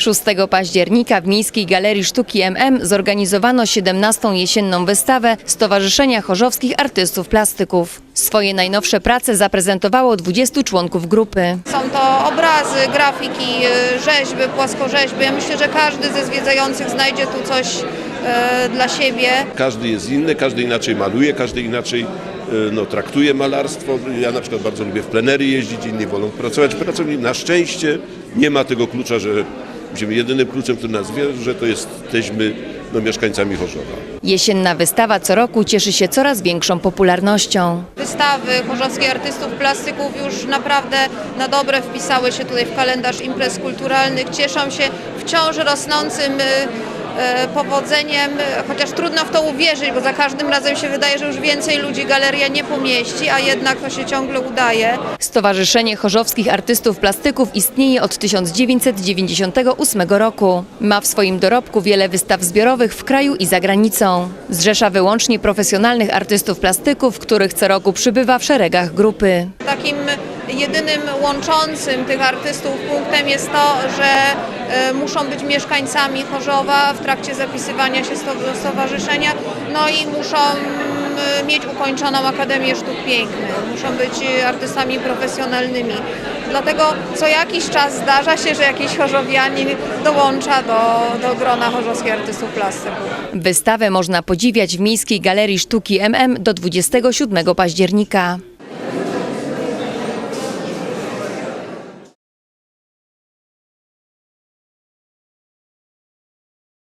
6 października w Miejskiej Galerii Sztuki MM zorganizowano 17. jesienną wystawę Stowarzyszenia Chorzowskich Artystów Plastyków. Swoje najnowsze prace zaprezentowało 20 członków grupy. Są to obrazy, grafiki, y, rzeźby, płaskorzeźby. Ja myślę, że każdy ze zwiedzających znajdzie tu coś e, dla siebie. Każdy jest inny, każdy inaczej maluje, każdy inaczej e, no, traktuje malarstwo. Ja na przykład bardzo lubię w plenery jeździć, inni wolą pracować w pracowni. Na szczęście nie ma tego klucza, że będziemy jedynym kluczem, który nas wie, że to jesteśmy no, mieszkańcami Chorzowa. Jesienna wystawa co roku cieszy się coraz większą popularnością. Wystawy chorzowskich artystów plastyków już naprawdę na dobre wpisały się tutaj w kalendarz imprez kulturalnych. Cieszą się wciąż rosnącym y, powodzeniem, y, chociaż trudno w to uwierzyć, bo za każdym razem się wydaje, że już więcej ludzi galeria nie pomieści, a jednak to się ciągle udaje. Stowarzyszenie Chorzowskich Artystów Plastyków istnieje od 1998 roku. Ma w swoim dorobku wiele wystaw zbiorowych w kraju i za granicą. Zrzesza wyłącznie profesjonalnych artystów plastyków, których co roku przybywa w szeregach grupy. Takim jedynym łączącym tych artystów punktem jest to, że e, muszą być mieszkańcami Chorzowa w trakcie zapisywania się do stowarzyszenia, no i muszą e, mieć ukończoną Akademię Sztuk Pięknych, muszą być e, artystami profesjonalnymi. Dlatego co jakiś czas zdarza się, że jakiś chorzowianin dołącza do, do grona chorzowskich artystów plastyków. Wystawę można podziwiać w Miejskiej Galerii Sztuki MM do 27 października.